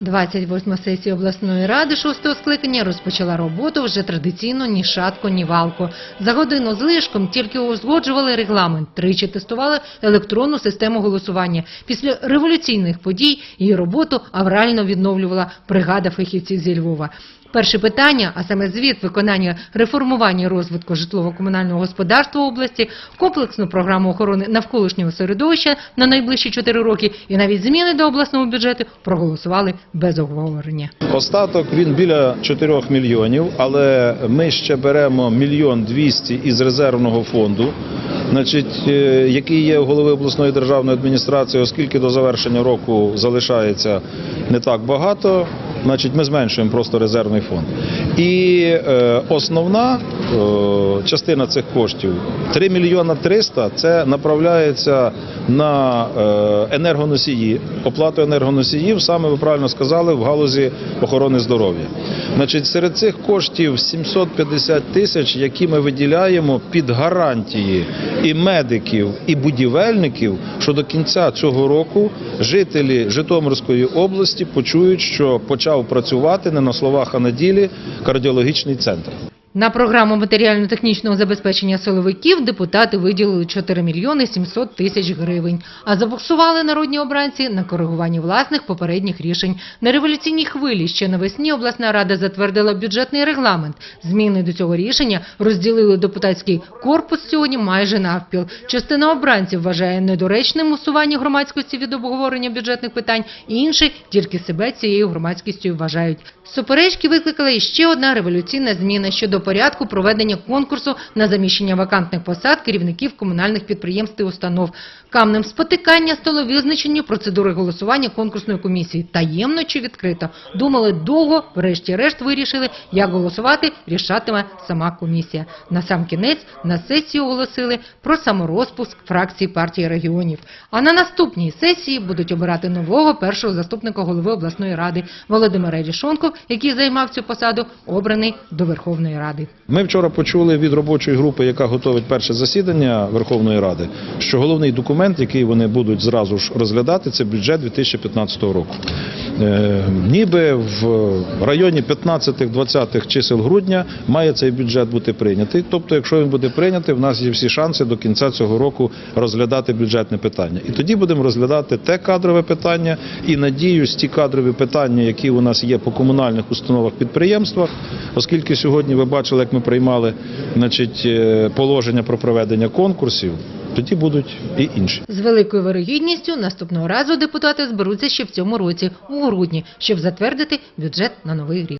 28 сесія обласної ради шостого скликання розпочала роботу вже традиційно ні шатко, ні валко. За годину з лишком тільки узгоджували регламент, тричі тестували електронну систему голосування. Після революційних подій її роботу аврально відновлювала бригада фахівців зі Львова. Перше питання, а саме звіт виконання реформування розвитку житлово-комунального господарства області, комплексну програму охорони навколишнього середовища на найближчі 4 роки і навіть зміни до обласного бюджету проголосували без обговорення. Остаток він біля 4 мільйонів, але ми ще беремо мільйон 200 із резервного фонду, значить, е, який є у голови обласної державної адміністрації, оскільки до завершення року залишається не так багато. Значить, ми зменшуємо просто резервний фонд. І е, основна е, частина цих коштів 3 мільйона 300 це направляється на е, енергоносії, оплату енергоносіїв, саме ви правильно сказали, в галузі охорони здоров'я. Значить, серед цих коштів 750 тисяч, які ми виділяємо під гарантії і медиків, і будівельників, що до кінця цього року жителі Житомирської області почують, що почав працювати не на словах, а на ділі кардіологічний центр. На програму матеріально-технічного забезпечення силовиків депутати виділили 4 мільйони 700 тисяч гривень, а забуксували народні обранці на коригуванні власних попередніх рішень. На революційній хвилі ще навесні обласна рада затвердила бюджетний регламент. Зміни до цього рішення розділили депутатський корпус сьогодні майже навпіл. Частина обранців вважає недоречним усування громадськості від обговорення бюджетних питань, інші тільки себе цією громадськістю вважають. Суперечки викликала іще одна революційна зміна щодо порядку проведення конкурсу на заміщення вакантних посад керівників комунальних підприємств і установ. Камнем спотикання стало визначення процедури голосування конкурсної комісії. Таємно чи відкрито. Думали довго, врешті-решт вирішили, як голосувати, рішатиме сама комісія. На сам кінець на сесії оголосили про саморозпуск фракції партії регіонів. А на наступній сесії будуть обирати нового першого заступника голови обласної ради Володимира Рішонков, який займав цю посаду, обраний до Верховної Ради. Ми вчора почули від робочої групи, яка готовить перше засідання Верховної Ради, що головний документ, який вони будуть зразу ж розглядати, це бюджет 2015 року. Е, ніби в районі 15-20 чисел грудня має цей бюджет бути прийнятий. Тобто, якщо він буде прийнятий, в нас є всі шанси до кінця цього року розглядати бюджетне питання. І тоді будемо розглядати те кадрове питання і надіюсь, ті кадрові питання, які у нас є по комунальних установах підприємствах, оскільки сьогодні ви бачили, як ми приймали значить, е, положення про проведення конкурсів, тоді будуть і інші. З великою вирогідністю наступного разу депутати зберуться ще в цьому році, у грудні, щоб затвердити бюджет на новий рік.